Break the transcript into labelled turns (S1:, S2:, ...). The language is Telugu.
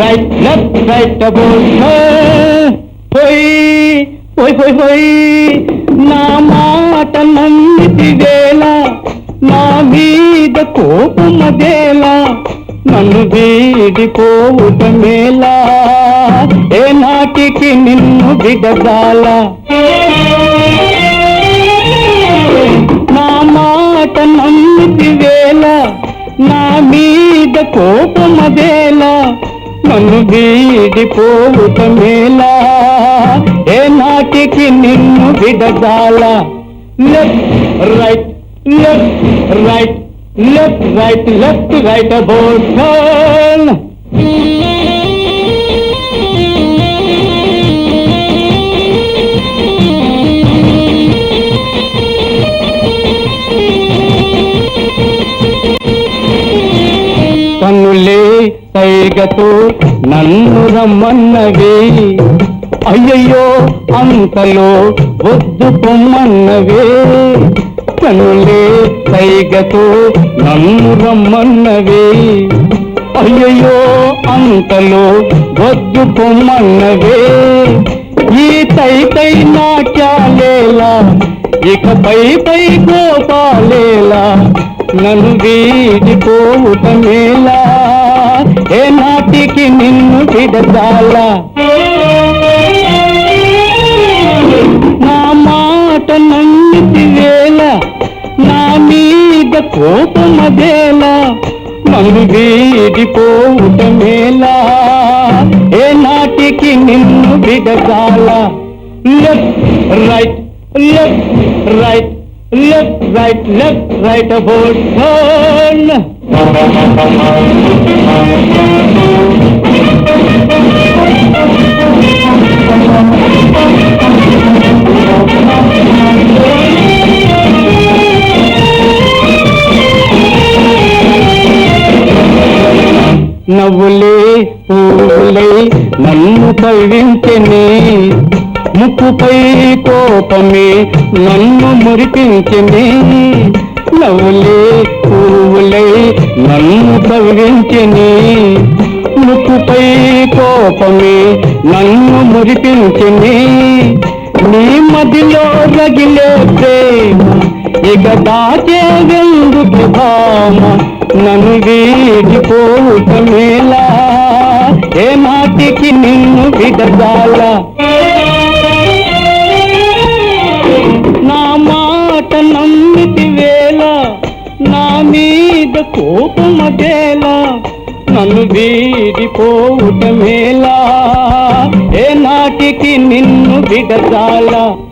S1: రైట్ లెఫ్ట్ రైట్ అబౌట్ పోయి పోయి పోయి పోయి నా మాట నమ్మితి వేళ నా మీద కోపమదేలా నన్ను వీడిపోవుట మేలా ఏ నాటికి నిన్ను విడదాల నా మాట నమ్మితి వేళ నా మీద కోపమదేలా నన్ను వీడిపోవుట మేలా ఏ నాటికి నిన్ను విడదాల left right left right left right left right about turn కన్నులే పైగతో నన్ను రమ్మన్నవి అయ్యయ్యో అంతలో వద్దు పొమ్మన్నవే కనులే పైగతో నన్ను రమ్మన్నవే అయ్యయ్యో అంతలో వద్దు పొమ్మన్నవే ఈ తై తై నాట్యాలేలా ఇక పై పై గోపాలేలా నన్ను వీడిపోవుట మేలా ఏ నాటికి నిన్ను విడదాలా నా మాట నమ్మితి వేళ నా మీద కోపమదేలా నన్ను వీడిపోవుట మేలా ఏ నాటికి నిన్ను విడదాలా left right left right left, right, left, right about turn. నవ్వులే పువ్వులే నన్ను కవ్వించని ముక్కుపై కోపమే నన్ను మురిపించింది. నవ్వులే పువ్వులై నన్ను కవ్వించని ముక్కుపై కోపమే నన్ను మురిపించని నీ మదిలో రగిలే ప్రేమ ఇక దాచేందుకు భామ? నన్ను వీడిపోవటమేలా ఏ మాటికి నిన్ను విడదాలా మీద కోపమదేలా నన్ను వీడిపోవటమేలా ఏ నాటికి నిన్ను విడదాలా